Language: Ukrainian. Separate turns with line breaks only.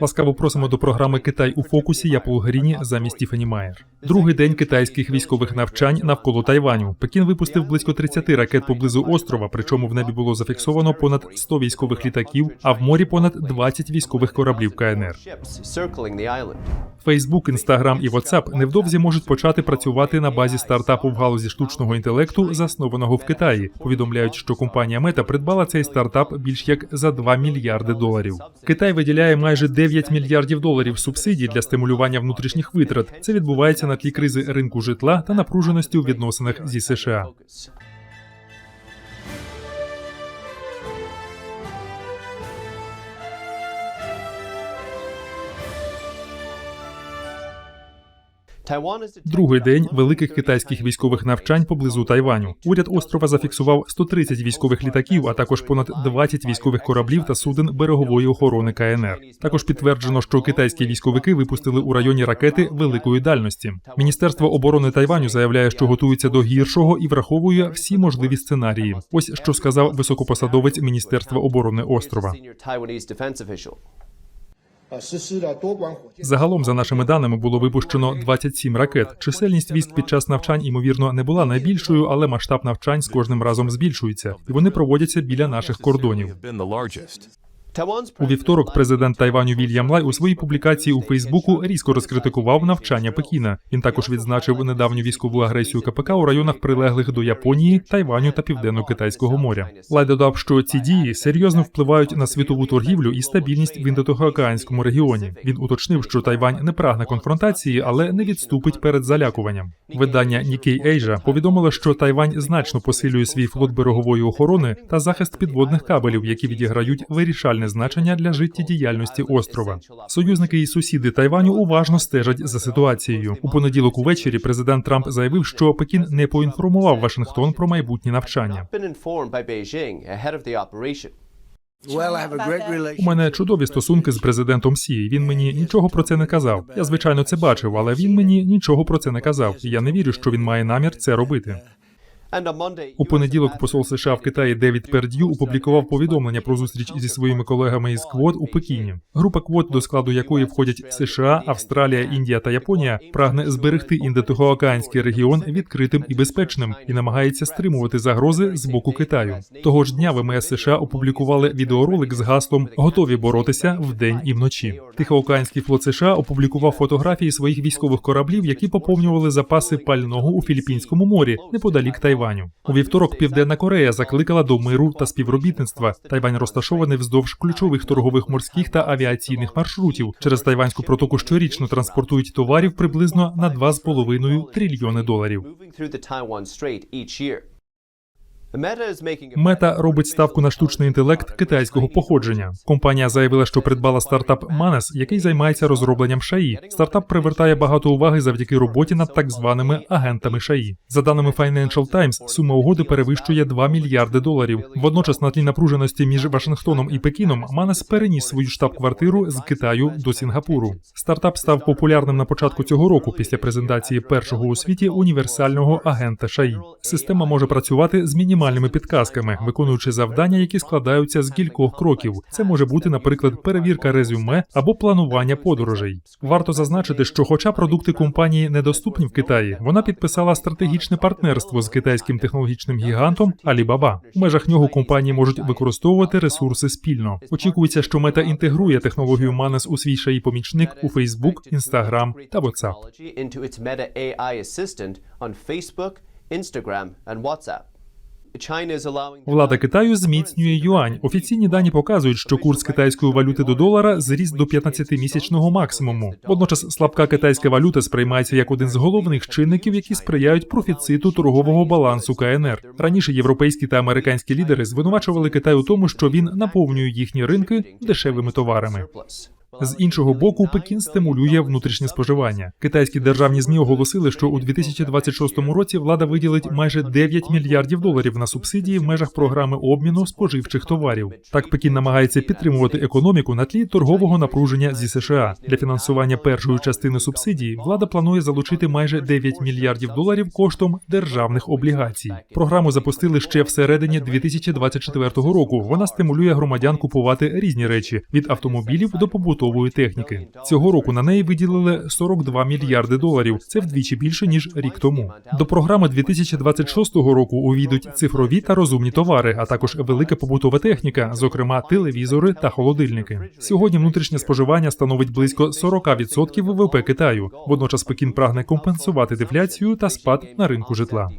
Ласкаво просимо до програми Китай у фокусі. Я Пол Гріні замість Тіфані Майер. Другий день китайських військових навчань навколо Тайваню. Пекін випустив близько 30 ракет поблизу острова. Причому в небі було зафіксовано понад 100 військових літаків, а в морі понад 20 військових кораблів КНР. Фейсбук, Інстаграм і WhatsApp невдовзі можуть почати працювати на базі стартапу в галузі штучного інтелекту, заснованого в Китаї. Повідомляють, що компанія Мета придбала цей стартап більш як за 2 мільярди доларів. Китай виділяє майже 9 мільярдів доларів субсидій для стимулювання внутрішніх витрат. Це відбувається на тлі кризи ринку житла та напруженості у відносинах зі США. Другий день великих китайських військових навчань поблизу Тайваню. Уряд острова зафіксував 130 військових літаків, а також понад 20 військових кораблів та суден берегової охорони КНР. Також підтверджено, що китайські військовики випустили у районі ракети великої дальності. Міністерство оборони Тайваню заявляє, що готується до гіршого і враховує всі можливі сценарії. Ось що сказав високопосадовець Міністерства оборони острова. Загалом, за нашими даними, було випущено 27 ракет. Чисельність військ під час навчань, ймовірно, не була найбільшою, але масштаб навчань з кожним разом збільшується, і вони проводяться біля наших кордонів. У вівторок президент Тайваню Вільям Лай у своїй публікації у Фейсбуку різко розкритикував навчання Пекіна. Він також відзначив недавню військову агресію КПК у районах, прилеглих до Японії, Тайваню та Південно-Китайського моря. Лай додав, що ці дії серйозно впливають на світову торгівлю і стабільність в індотихоокеанському регіоні. Він уточнив, що Тайвань не прагне конфронтації, але не відступить перед залякуванням. Видання Nikkei Asia повідомило, що Тайвань значно посилює свій флот берегової охорони та захист підводних кабелів, які відіграють вирішальне значення для життєдіяльності острова. Союзники і сусіди Тайваню уважно стежать за ситуацією. У понеділок увечері президент Трамп заявив, що Пекін не поінформував Вашингтон про майбутні навчання. У мене чудові стосунки з президентом Сі. Він мені нічого про це не казав. Я звичайно це бачив, але він мені нічого про це не казав. І я не вірю, що він має намір це робити. У понеділок посол США в Китаї Девід Перд'ю опублікував повідомлення про зустріч зі своїми колегами із КВОД у Пекіні. Група КВОД, до складу якої входять США, Австралія, Індія та Японія, прагне зберегти індотихоокеанський регіон відкритим і безпечним і намагається стримувати загрози з боку Китаю. Того ж дня ВМС США опублікували відеоролик з гаслом Готові боротися вдень і вночі. Тихоокеанський флот США опублікував фотографії своїх військових кораблів, які поповнювали запаси пального у Філіппінському морі неподалік Тайваню. У вівторок Південна Корея закликала до миру та співробітництва. Тайвань розташований вздовж ключових торгових морських та авіаційних маршрутів. Через тайванську протоку щорічно транспортують товарів приблизно на 2,5 трильйони доларів. Мета робить ставку на штучний інтелект китайського походження. Компанія заявила, що придбала стартап Manes, який займається розробленням ШАІ. Стартап привертає багато уваги завдяки роботі над так званими агентами ШАІ. За даними Financial Times, сума угоди перевищує 2 мільярди доларів. Водночас, на тлі напруженості між Вашингтоном і Пекіном, Манес переніс свою штаб-квартиру з Китаю до Сінгапуру. Стартап став популярним на початку цього року після презентації першого у світі універсального агента ШАІ. Система може працювати з мінімальними підказками, виконуючи завдання, які складаються з кількох кроків. Це може бути, наприклад, перевірка резюме або планування подорожей. Варто зазначити, що, хоча продукти компанії недоступні в Китаї, вона підписала стратегічне партнерство з китайським технологічним гігантом Alibaba. У межах нього компанії можуть використовувати ресурси спільно. Очікується, що мета інтегрує технологію Манес у свій шаї помічник у Facebook, Instagram та WhatsApp.
Instagram, and WhatsApp.
Влада Китаю зміцнює юань. Офіційні дані показують, що курс китайської валюти до долара зріс до 15-місячного максимуму. Водночас слабка китайська валюта сприймається як один з головних чинників, які сприяють профіциту торгового балансу КНР. Раніше європейські та американські лідери звинувачували Китай у тому, що він наповнює їхні ринки дешевими товарами. З іншого боку, Пекін стимулює внутрішнє споживання. Китайські державні змі оголосили, що у 2026 році влада виділить майже 9 мільярдів доларів на субсидії в межах програми обміну споживчих товарів. Так Пекін намагається підтримувати економіку на тлі торгового напруження зі США. Для фінансування першої частини субсидії влада планує залучити майже 9 мільярдів доларів коштом державних облігацій. Програму запустили ще всередині 2024 року. Вона стимулює громадян купувати різні речі від автомобілів до побутової техніки. Цього року на неї виділили 42 мільярди доларів. Це вдвічі більше ніж рік тому. До програми 2026 року увійдуть цифрові та розумні товари, а також велика побутова техніка, зокрема телевізори та холодильники. Сьогодні внутрішнє споживання становить близько 40% ВВП Китаю. Водночас Пекін прагне компенсувати дефляцію та спад на ринку житла.